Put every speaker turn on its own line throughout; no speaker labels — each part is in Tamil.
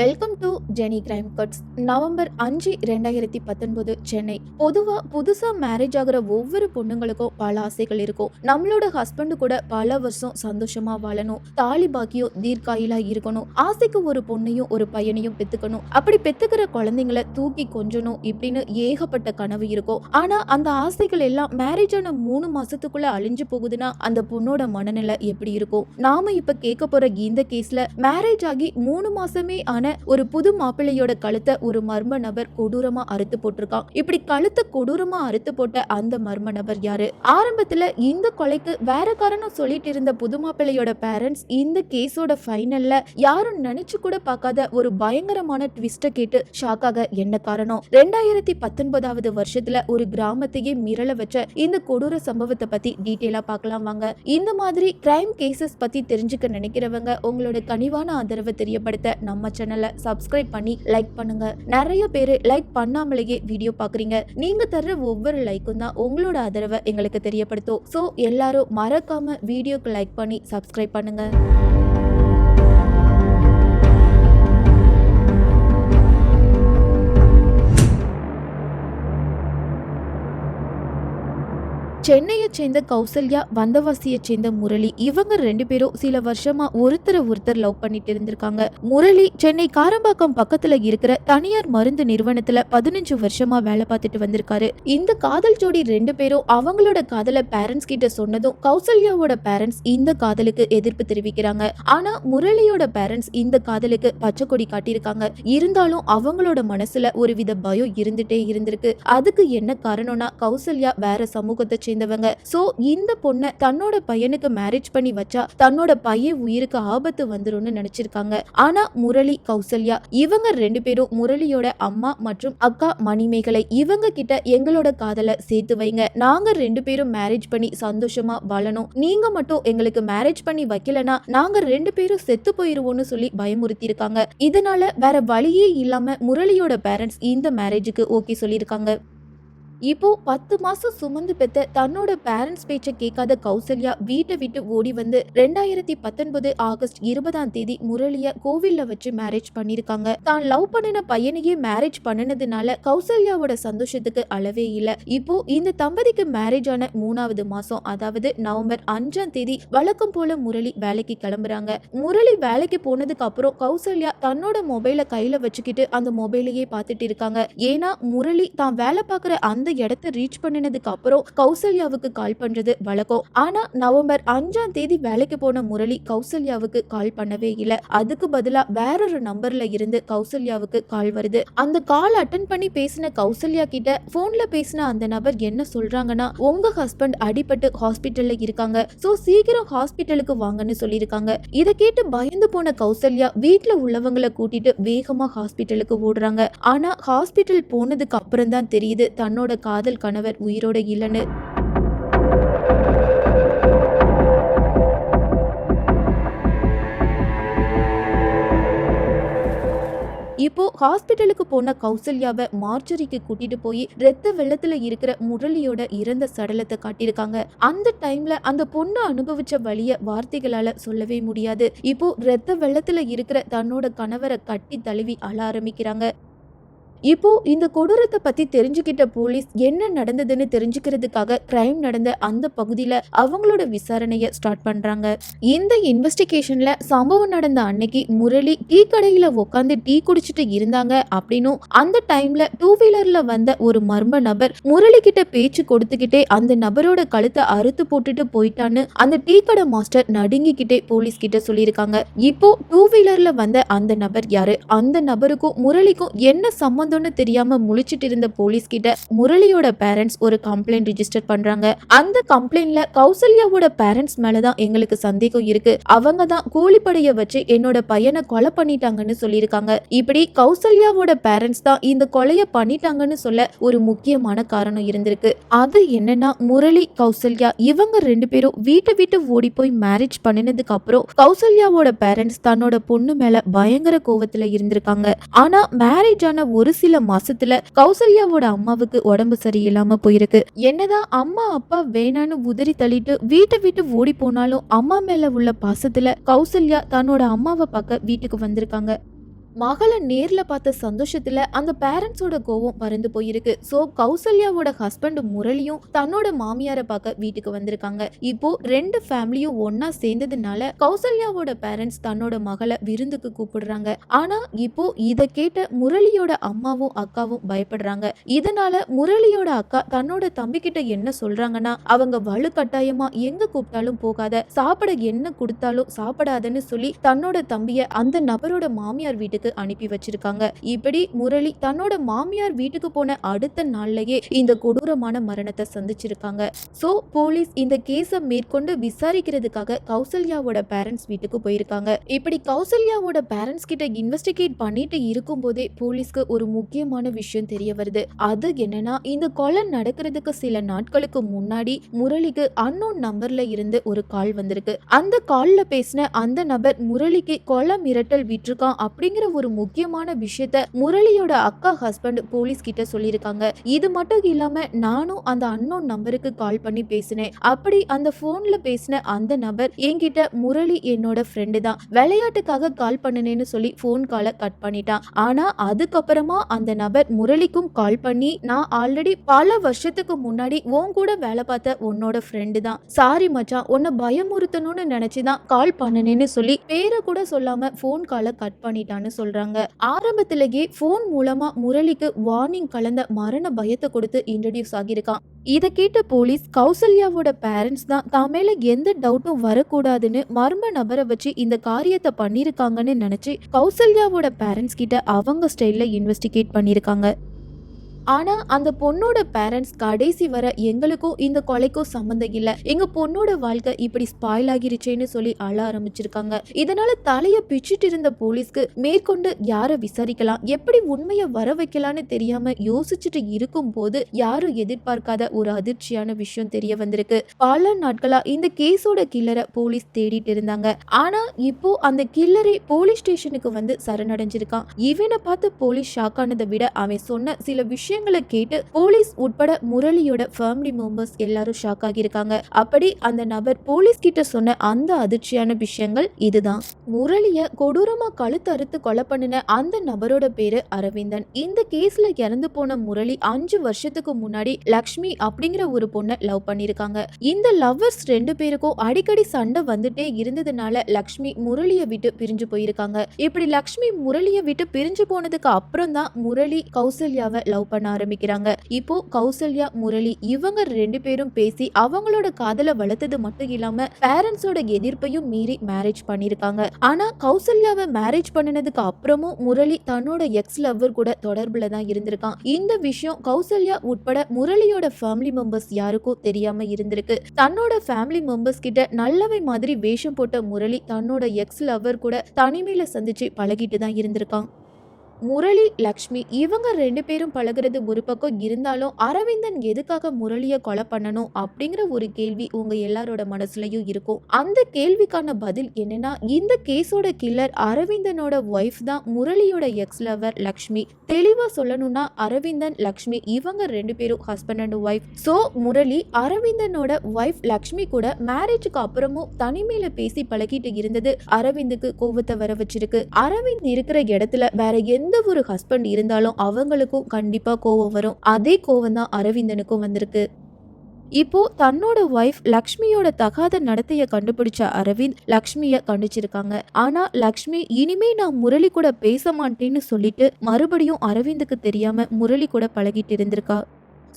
Welcome to Jeni crime cuts November அஞ்சு ரெண்டாயிரத்தி பத்தொன்பது சென்னை. பொதுவா புதுசா மேரேஜ் ஆகுற ஒவ்வொரு பொண்ணுங்களுக்கும் பல ஆசைகள் இருக்கும். நம்மளோட ஹஸ்பண்ட் கூட பல வருஷம் சந்தோஷமா வாழணும். தாலி பாக்கியம் தீர்க்காயிலா இருக்கணும். ஆசைக்கு ஒரு பொண்ணையும் ஒரு பையனையும் பெத்துக்கணும். அப்படி பெத்துக்கிற குழந்தைங்களை தூக்கி கொஞ்சணும் இப்படின்னு ஏகப்பட்ட கனவு இருக்கும். ஆனா அந்த ஆசைகள் எல்லாம் மேரேஜ் ஆன மூணு மாசத்துக்குள்ள அழிஞ்சு போகுதுன்னா அந்த பொண்ணோட மனநிலை எப்படி இருக்கும்? நாம இப்ப கேட்க போற இந்த கேஸ்ல மேரேஜ் ஆகி மூணு மாசமே ஆன ஒரு புது மாப்பிள்ளையோட கழுத்தை ஒரு மர்ம நபர் கொடூரமா அறுத்து போட்டிருக்கான். இப்படி கழுத்தை கொடூரமா அறுத்து போட்ட அந்த மர்ம நபர் யாரு? ஆரம்பத்துல இந்த கொலைக்கு வேற காரணம் சொல்லிட்டு இருந்த புது மாப்பிள்ளையோட பேரண்ட்ஸ் இந்த கேஸோட ஃபைனல்ல யாரும் நினைச்சு கூட பார்க்காத ஒரு பயங்கரமான ட்விஸ்ட கேட்டு ஷாக்காக என்ன காரணம்? ரெண்டாயிரத்தி பத்தொன்பதாவது வருஷத்துல ஒரு கிராமத்தையே மிரள வச்ச இந்த கொடூர சம்பவத்தை பத்தி டீட்டெயிலா பார்க்கலாம் வாங்க. இந்த மாதிரி கிரைம் கேசஸ் பத்தி தெரிஞ்சுக்க நினைக்கிறவங்க உங்களோட கனிவான ஆதரவை தெரியப்படுத்த நம்ம சேனலை சப்ஸ்கிரைப் பண்ணி லைக் பண்ணுங்க. நிறைய பேர் லைக் பண்ணாமலேயே வீடியோ பாக்குறீங்க நீங்க தர்ற ஒவ்வொரு லைக்கும் தான் உங்களோட ஆதரவை எங்களுக்கு தெரியப்படுத்தும். ஸோ எல்லாரும் மறக்காம வீடியோக்கு லைக் பண்ணி சப்ஸ்கிரைப் பண்ணுங்க. சென்னையை சேர்ந்த கௌசல்யா வந்தவாசியை சேர்ந்த முரளி இவங்க ரெண்டு பேரும் சில வருஷமா ஒருத்தரை ஒருத்தர் லவ் பண்ணிட்டு இருந்திருக்காங்க. முரளி சென்னை காரம்பாக்கம் பக்கத்துல இருக்கிற தனியார் மருந்து நிறுவனத்துல பதினஞ்சு வருஷமா வேலை பார்த்துட்டு வந்திருக்காரு. இந்த காதல் ஜோடி ரெண்டு பேரும் அவங்களோட காதலை பேரண்ட்ஸ் கிட்ட சொன்னதும் கௌசல்யாவோட பேரண்ட்ஸ் இந்த காதலுக்கு எதிர்ப்பு தெரிவிக்கிறாங்க. ஆனா முரளியோட பேரண்ட்ஸ் இந்த காதலுக்கு பச்சை கொடி காட்டியிருக்காங்க. இருந்தாலும் அவங்களோட மனசுல ஒரு வித பயம் இருந்துட்டே இருந்திருக்கு. அதுக்கு என்ன காரணம்னா கௌசல்யா வேற சமூகத்தை சேர்ந்தவங்க சோ இந்த பொண்ணை தன்னோட பையனுக்கு மேரேஜ் பண்ணி வச்சா தன்னோட பையன் உயிருக்கு ஆபத்து வந்துரும்னு நினைச்சிருக்காங்க. ஆனா முரளி கௌசல்யா இவங்க ரெண்டு பேரும் முரளியோட அம்மா மற்றும் அக்கா மணிமேகலை இவங்க கிட்ட எங்களோட காதலை சேர்த்து வைங்க. நாங்க ரெண்டு பேரும் மேரேஜ் பண்ணி சந்தோஷமா வாழணும். நீங்க மட்டும் எங்களுக்கு மேரேஜ் பண்ணி வைக்கலனா நாங்க ரெண்டு பேரும் செத்து போயிருவோம்னு சொல்லி பயமுறுத்தி இருக்காங்க இதனால வேற வழியே இல்லாம முரளியோட பேரண்ட்ஸ் இந்த மேரேஜுக்கு ஓகே சொல்லியிருக்காங்க. இப்போ பத்து மாசம் சுமந்து பெத்த தன்னோட பேரண்ட்ஸ் பேச்சை கேட்காத கௌசல்யா வீட்டை விட்டு ஓடி வந்து ரெண்டாயிரத்தி பத்தொன்பது ஆகஸ்ட் இருபதாம் தேதி முரளிய கோவில்ல வச்சு மேரேஜ் பண்ணிருக்காங்க தான் லவ் பண்ணின பையனையே மேரேஜ் பண்ணினதுனால கௌசல்யாவோட சந்தோஷத்துக்கு அளவே இல்ல. இப்போ இந்த தம்பதிக்கு மேரேஜ் ஆன மூணாவது மாசம் அதாவது நவம்பர் அஞ்சாம் தேதி வழக்கம் போல முரளி வேலைக்கு கிளம்புறாங்க. முரளி வேலைக்கு போனதுக்கு அப்புறம் கௌசல்யா தன்னோட மொபைலை கையில வச்சுக்கிட்டு அந்த மொபைலையே பார்த்துட்டு இருக்காங்க. ஏன்னா முரளி தான் வேலை பார்க்குற அந்த இடத்த ரீச் பண்ணினதுக்கு அப்புறம் கௌசல்யாவுக்கு கால் பண்றது வழக்கம். ஆனா நவம்பர் அஞ்சாம் தேதி வேலைக்கு போன முரளி கௌசல்யாவுக்கு கால் பண்ணவே இல்ல. அதுக்கு பதிலா வேறொரு நம்பர்ல இருந்து கௌசல்யாவுக்கு கால் வருது. அந்த கால் அட்டன் பண்ணி பேசின கௌசல்யா கிட்ட போன்ல பேசின அந்த நபர் என்ன சொல்றாங்கன்னா உங்க ஹஸ்பண்ட் அடிபட்டு ஹாஸ்பிட்டல்ல இருக்காங்க. சோ சீக்கிரம் ஹாஸ்பிட்டலுக்கு வாங்கன்னு சொல்லியிருக்காங்க. இதை கேட்டு பயந்து போன கௌசல்யா வீட்டுல உள்ளவங்களை கூட்டிட்டு வேகமா ஹாஸ்பிட்டலுக்கு ஓடுறாங்க. ஆனா ஹாஸ்பிட்டல் போனதுக்கு அப்புறம் தான் தெரியுது தன்னோட காதல் கணவர் உயிரோட இல்லைன்னு. இப்போ ஹாஸ்பிட்டலுக்கு போன கௌசல்யாவை மார்ச்சரிக்கு கூட்டிட்டு போய் ரத்த வெள்ளத்துல இருக்கிற முரளியோட இறந்த சடலத்தை காட்டியிருக்காங்க. அந்த டைம்ல அந்த பொண்ணு அனுபவிச்ச வழிய வார்த்தைகளால சொல்லவே முடியாது. இப்போ ரத்த வெள்ளத்துல இருக்கிற தன்னோட கணவரை கட்டி தழுவி அழ ஆரம்பிக்கிறாங்க. இப்போ இந்த கொடூரத்தை பத்தி தெரிஞ்சுக்கிட்ட போலீஸ் என்ன நடந்ததுன்னு தெரிஞ்சுக்கிறதுக்காக கிரைம் நடந்த அந்த பகுதியில அவங்களோட விசாரணைய ஸ்டார்ட் பண்றாங்க. இந்த இன்வெஸ்டிகேஷன்ல சம்பவம் நடந்த அன்னைக்கு முரளி டீ கடையில உட்காந்து டீ குடிச்சிட்டு இருந்தாங்க அப்படின்னும் அந்த டைம்ல டூ வீலர்ல வந்த ஒரு மர்ம நபர் முரளி கிட்ட பேச்சு கொடுத்துக்கிட்டே அந்த நபரோட கழுத்தை அறுத்து போட்டுட்டு போயிட்டான்னு அந்த டீ கடை மாஸ்டர் நடுங்கிக்கிட்டே போலீஸ் கிட்ட சொல்லியிருக்காங்க. இப்போ டூ வீலர்ல வந்த அந்த நபர் யாரு? அந்த நபருக்கும் முரளிக்கும் என்ன சம்பந்தம்னு தெரியாம முழிச்சிட்டு இருந்த போலீஸ் கிட்ட முரளியோட பேரண்ட்ஸ் ஒரு கம்ப்ளைண்ட் ரிஜிஸ்டர் பண்றாங்க. அந்த கம்ப்ளைண்ட்ல கௌசல்யாவோட பேரண்ட்ஸ் மேலதான் எங்களுக்கு சந்தேகம் இருக்கு. அவங்க தான் கூலிப்படைய வச்சு என்னோட பையனை கொலை பண்ணிட்டாங்கன்னு சொல்லியிருக்காங்க. இப்படி கௌசல்யாவோட பேரண்ட்ஸ் தான் இந்த கொலைய பண்ணிட்டாங்கன்னு சொல்ல ஒரு முக்கியமான காரணம் இருந்திருக்கு. அது என்னன்னா முரளி கௌசல்யா இவங்க ரெண்டு பேரும் வீட்டை விட்டு ஓடி போய் மேரேஜ் பண்ணினதுக்கு அப்புறம் கௌசல்யாவோட பேரண்ட்ஸ் தன்னோட பொண்ணு மேல பயங்கர கோவத்துல இருந்திருக்காங்க. ஆனா மேரேஜ் ஆன ஒரு சில மாசத்துல கௌசல்யாவோட அம்மாவுக்கு உடம்பு சரியில்லாம போயிருக்கு. என்னதான் அம்மா அப்பா வேணான்னு உதறி தள்ளிட்டு வீட்டை விட்டு ஓடி போனாலும் அம்மா மேல உள்ள பாசத்துல கௌசல்யா தன்னோட அம்மாவை பார்க்க வீட்டுக்கு வந்திருக்காங்க. மகளை நேரில் பார்த்த சந்தோஷத்தில் அந்த பேரண்ட்ஸோட கோவம் பறந்து போயிருக்கு. ஸோ கௌசல்யாவோட ஹஸ்பண்ட் முரளியும் தன்னோட மாமியாரை பார்க்க வீட்டுக்கு வந்திருக்காங்க. இப்போ ரெண்டு ஃபேமிலியும் ஒன்னா சேர்ந்ததுனால கௌசல்யாவோட பேரண்ட்ஸ் தன்னோட மகளை விருந்துக்கு கூப்பிடுறாங்க. ஆனா இப்போ இதை கேட்ட முரளியோட அம்மாவும் அக்காவும் பயப்படுறாங்க. இதனால முரளியோட அக்கா தன்னோட தம்பி கிட்ட என்ன சொல்றாங்கன்னா அவங்க வலுக்கட்டாயமா எங்க கூப்பிட்டாலும் போகாத. சாப்பிட என்ன கொடுத்தாலும் சாப்பிடாதன்னு சொல்லி தன்னோட தம்பிய அந்த நபரோட மாமியார் வீட்டுக்கு அனுப்பி வச்சிருக்காங்க. இப்படி முரளி தன்னோட மாமியார் வீட்டுக்கு போன அடுத்த நாள்லயே இந்த கொடூரமான மரணத்தை சந்திச்சிருக்காங்க. சோ போலீஸ் இந்த கேஸை மேற்கொண்டு விசாரிக்கிறதுக்காக கௌசல்யாவோட பேரண்ட்ஸ் வீட்டுக்கு போயிருக்காங்க. இப்படி கௌசல்யாவோட பேரண்ட்ஸ் கிட்ட இன்வெஸ்டிகேட் பண்ணிட்டு இருக்கும் போதே போலீஸ்க்கு ஒரு முக்கியமான விஷயம் தெரிய வருது. அது என்னன்னா இந்த கொலை நடக்கிறதுக்கு சில நாட்களுக்கு முன்னாடி முரளிக்கு அன்னோன் நம்பர்ல இருந்து ஒரு கால் வந்திருக்கு. அந்த கால்ல பேசின அந்த நபர் முரளிக்கு கொலை மிரட்டல் விட்டுருக்கான் அப்படிங்கிற ஒரு முக்கியமான விஷயத்த முரளியோட அக்கா ஹஸ்பண்ட் போலீஸ் கிட்ட சொல்லியிருக்காங்க. இது மட்டும் இல்லாம நானும் அந்த அன்னோன் நம்பருக்கு கால் பண்ணி பேசினேன். அப்படி அந்த போன்ல பேசின அந்த நபர் என்கிட்ட முரளி என்னோட ஃப்ரெண்டு தான். விளையாட்டுக்காக கால் பண்ணுனேன்னு சொல்லி ஃபோன் காலை கட் பண்ணிட்டான். ஆனா அதுக்கப்புறமா அந்த நபர் முரளிக்கும் கால் பண்ணி நான் ஆல்ரெடி பல வருஷத்துக்கு முன்னாடி உன் கூட வேலை பார்த்த உன்னோட ஃப்ரெண்டு தான். சாரி மச்சான் உன்னை பயமுறுத்தணும்னு நினைச்சுதான் கால் பண்ணுனேன்னு சொல்லி பேரை கூட சொல்லாம ஃபோன் காலை கட் பண்ணிட்டான்னு சொல்றாங்க. ஆரம்பத்திலேயே ஃபோன் மூலமா முரளிக்கு வார்னிங் கலந்த மரண பயத்தை கொடுத்து இன்ட்ரடியூஸ் ஆகியிருக்கான். இதை கேட்ட போலீஸ் கௌசல்யாவோட பேரண்ட்ஸ் தான் தான் மேல எந்த டவுட்டும் வரக்கூடாதுன்னு மர்ம நபரை வச்சு இந்த காரியத்தை பண்ணிருக்காங்கன்னு நினைச்சு கௌசல்யாவோட பேரண்ட்ஸ் கிட்ட அவங்க ஸ்டைல்ல இன்வெஸ்டிகேட் பண்ணிருக்காங்க ஆனா அந்த பொண்ணோட பேரண்ட்ஸ் கடைசி வர எங்களுக்கும் இந்த கொலைக்கும் சம்மந்தம் இல்ல. எங்க பொண்ணோட வாழ்க்கை இப்படி ஸ்பாயில் ஆகிருச்சேன்னு சொல்லி அழ ஆரம்பிச்சிருக்காங்க. இதனால தலைய பிச்சுட்டு இருந்த போலீஸ்க்கு மேற்கொண்டு யாரை விசாரிக்கலாம் எப்படி உண்மையை வர வைக்கலான்னு தெரியாம யோசிச்சுட்டு இருக்கும் போது யாரும் எதிர்பார்க்காத ஒரு அதிர்ச்சியான விஷயம் தெரிய வந்திருக்கு. பல நாட்களா இந்த கேஸோட கில்லரை போலீஸ் தேடிட்டு இருந்தாங்க. ஆனா இப்போ அந்த கில்லரை போலீஸ் ஸ்டேஷனுக்கு வந்து சரணடைஞ்சிருக்கான். இவனை பார்த்து போலீஸ் ஷாக் ஆனதை விட அவன் சொன்ன சில விஷயம் விஷயங்களை கேட்டு போலீஸ் உட்பட முரளியோட ஃபேமிலி மெம்பர்ஸ் எல்லாரும் ஷாக் ஆகியிருக்காங்க. அப்படி அந்த நபர் போலீஸ் கிட்ட சொன்ன அந்த அதிர்ச்சியான விஷயங்கள் இதுதான். முரளிய கொடூரமா கழுத்து அறுத்து கொலை பண்ணின அந்த நபரோட பேரு அரவிந்தன். இந்த கேஸ்ல இறந்து போன முரளி அஞ்சு வருஷத்துக்கு முன்னாடி லக்ஷ்மி அப்படிங்கிற ஒரு பொண்ணை லவ் பண்ணிருக்காங்க இந்த லவ்வர்ஸ் ரெண்டு பேருக்கும் அடிக்கடி சண்டை வந்துட்டே இருந்ததுனால லக்ஷ்மி முரளிய விட்டு பிரிஞ்சு போயிருக்காங்க. இப்படி லக்ஷ்மி முரளிய விட்டு பிரிஞ்சு போனதுக்கு அப்புறம் தான் முரளி கௌசல்யாவை லவ் பண்ண ஆரம்பிக்கிறாங்க. இப்போ கௌசல்யா முரளி இவங்க ரெண்டு பேரும் பேசி அவங்களோட காதலை வளர்த்தது மட்டும் இல்லாம பேரண்ட்ஸோட எதிர்ப்பையும் மீறி மேரேஜ் பண்ணிருக்காங்க. ஆனா கௌசல்யாவை மேரேஜ் பண்ணினதுக்கு அப்புறமும் முரளி தன்னோட எக்ஸ் லவ்வர் கூட தொடர்புல தான் இருந்திருக்கான். இந்த விஷயம் கௌசல்யா உட்பட முரளியோட ஃபேமிலி மெம்பர்ஸ் யாருக்கும் தெரியாம இருந்திருக்கு. தன்னோட ஃபேமிலி மெம்பர்ஸ் கிட்ட நல்லவை மாதிரி வேஷம் போட்ட முரளி தன்னோட எக்ஸ் லவ்வர் கூட தனிமையில சந்திச்சு பழகிட்டு தான் இருந்திருக்கான். முரளி லக்ஷ்மி இவங்க ரெண்டு பேரும் பழகுறது ஒரு பக்கம் இருந்தாலும் அரவிந்தன் எதுக்காக முரளியை கொலை பண்ணணும் அப்படிங்கிற ஒரு கேள்வி உங்க எல்லாரோட மனசுலயும் இருக்கும். அந்த கேள்விக்கான பதில் என்னன்னா இந்த கேஸோட கில்லர் அரவிந்தனோட ஒய்ஃப் தான் முரளியோட எக்ஸ் லவர் லக்ஷ்மி. தெளிவா சொல்லணும்னா அரவிந்தன் லக்ஷ்மி இவங்க ரெண்டு பேரும் husband and wife so Murali அரவிந்தனோட wife Lakshmi கூட மேரேஜுக்கு அப்புறமும் தனிமையில பேசி பழகிட்டு இருந்தது அரவிந்துக்கு கோவத்தை வர வச்சிருக்கு. அரவிந்த் இருக்கிற இடத்துல வேற எந்த எந்த ஒரு ஹஸ்பண்ட் இருந்தாலும் அவங்களுக்கும் கண்டிப்பா கோவம் வரும். அதே கோவம் தான் அரவிந்தனுக்கும் வந்திருக்கு. இப்போ தன்னோட ஒய்ஃப் லக்ஷ்மியோட தகாத நடத்தைய கண்டுபிடிச்ச அரவிந்த் லக்ஷ்மிய கண்டிச்சிருக்காங்க. ஆனா லக்ஷ்மி இனிமே நான் முரளி கூட பேச மாட்டேன்னு சொல்லிட்டு மறுபடியும் அரவிந்துக்கு தெரியாம முரளி கூட பழகிட்டு இருந்திருக்கா.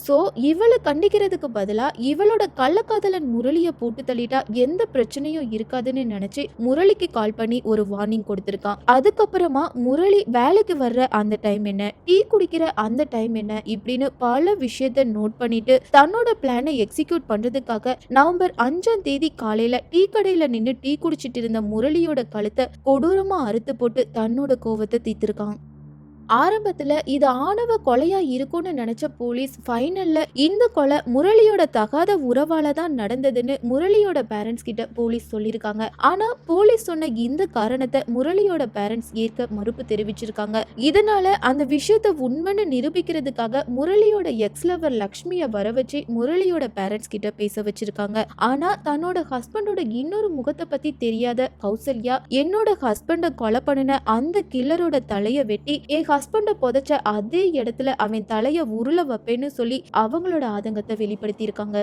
ஸோ இவளை கண்டிக்கிறதுக்கு பதிலாக இவளோட கள்ளக்காதலன் முரளியை போட்டு தள்ளிட்டா எந்த பிரச்சனையும் இருக்காதுன்னு நினச்சி முரளிக்கு கால் பண்ணி ஒரு வார்னிங் கொடுத்துருக்கான். அதுக்கப்புறமா முரளி வேலைக்கு வர்ற அந்த டைம் என்ன டீ குடிக்கிற அந்த டைம் என்ன இப்படின்னு பல விஷயத்த நோட் பண்ணிட்டு தன்னோட பிளானை எக்ஸிக்யூட் பண்ணுறதுக்காக நவம்பர் அஞ்சாம் தேதி காலையில் டீ கடையில் நின்று டீ குடிச்சிட்டு இருந்த முரளியோட கழுத்தை கொடூரமாக அறுத்து போட்டு தன்னோட கோவத்தை தீத்திருக்கான் ஆரம்பத்துல இது ஆணவ கொலையா இருக்கும்னு நினைச்ச போலீஸ் ஃபைனல்ல இந்த கொலை முரளியோட தகாத உறவால தான் நடந்ததுன்னு முரளியோட பேரண்ட்ஸ் கிட்ட போலீஸ் சொல்லியிருக்காங்க. ஆனா போலீஸ் சொன்ன இந்த காரணத்தை முரளியோட பேரண்ட்ஸ் ஏற்க மறுப்பு தெரிவிச்சிருக்காங்க. இதனால அந்த விஷயத்த உண்மைன்னு நிரூபிக்கிறதுக்காக முரளியோட எக்ஸ் லவர் லக்ஷ்மியை வர வச்சு முரளியோட பேரண்ட்ஸ் கிட்ட பேச வச்சிருக்காங்க. ஆனா தன்னோட ஹஸ்பண்டோட இன்னொரு முகத்தை பத்தி தெரியாத கௌசல்யா என்னோட ஹஸ்பண்டை கொலை பண்ணின அந்த கில்லரோட தலையை வெட்டி என் ஹஸ்பண்டை புதைச்ச அதே இடத்துல அவன் தலையை உருள வைப்பேன்னு சொல்லி அவங்களோட ஆதங்கத்தை வெளிப்படுத்தியிருக்காங்க.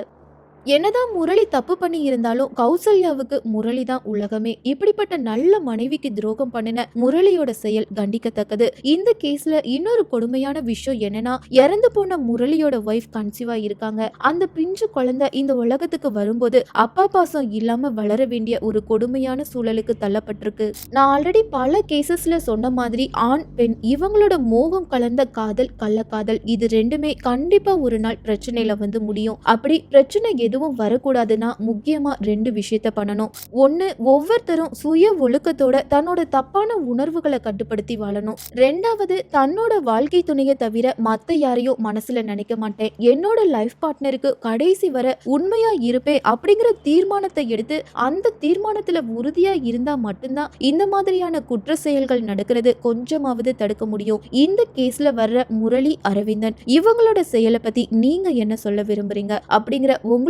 என்னதான் முரளி தப்பு பண்ணி இருந்தாலும் கௌசல்யாவுக்கு முரளி தான் உலகமே. இப்படிப்பட்ட நல்ல மனைவிக்கு துரோகம் பண்ணின முரளியோட செயல் கண்டிக்கத்தக்கது. இந்த கேஸ்ல இன்னொரு கொடுமையான விஷயம் என்னன்னா இறந்து போன முரளியோட ஒய்ஃப் கன்சீவா இருக்காங்க. அந்த பிஞ்சு குழந்தை இந்த உலகத்துக்கு வரும்போது அப்பா பாசம் இல்லாம வளர வேண்டிய ஒரு கொடுமையான சூழலுக்கு தள்ளப்பட்டிருக்கு. நான் ஆல்ரெடி பல கேசஸ்ல சொன்ன மாதிரி ஆண் பெண் இவங்களோட மோகம் கலந்த காதல் கள்ளக்காதல் இது ரெண்டுமே கண்டிப்பா ஒரு நாள் பிரச்சனையில வந்து முடியும். அப்படி பிரச்சனை எதுவும் வரக்கூடாதுன்னா முக்கியமா ரெண்டு விஷயத்த பண்ணணும். ஒண்ணு ஒவ்வொருத்தரும் சுய ஒழுக்கத்தோட தன்னோட தப்பான உணர்வுகளை கட்டுப்படுத்தி வாழணும். ரெண்டாவது தன்னோட வாழ்க்கை துணையை தவிர மத்த யாரையும் மனசுல நினைக்க மாட்டேன். என்னோட லைஃப் பார்ட்னருக்கு கடைசி வர உண்மையா இருப்பேன் அப்படிங்கிற தீர்மானத்தை எடுத்து அந்த தீர்மானத்துல உறுதியா இருந்தா மட்டும்தான் இந்த மாதிரியான குற்ற செயல்கள் நடக்கிறது கொஞ்சமாவது தடுக்க முடியும். இந்த கேஸ்ல வர்ற முரளி அரவிந்தன் இவங்களோட செயலை பத்தி நீங்க என்ன சொல்ல விரும்புறீங்க? அப்படிங்கிற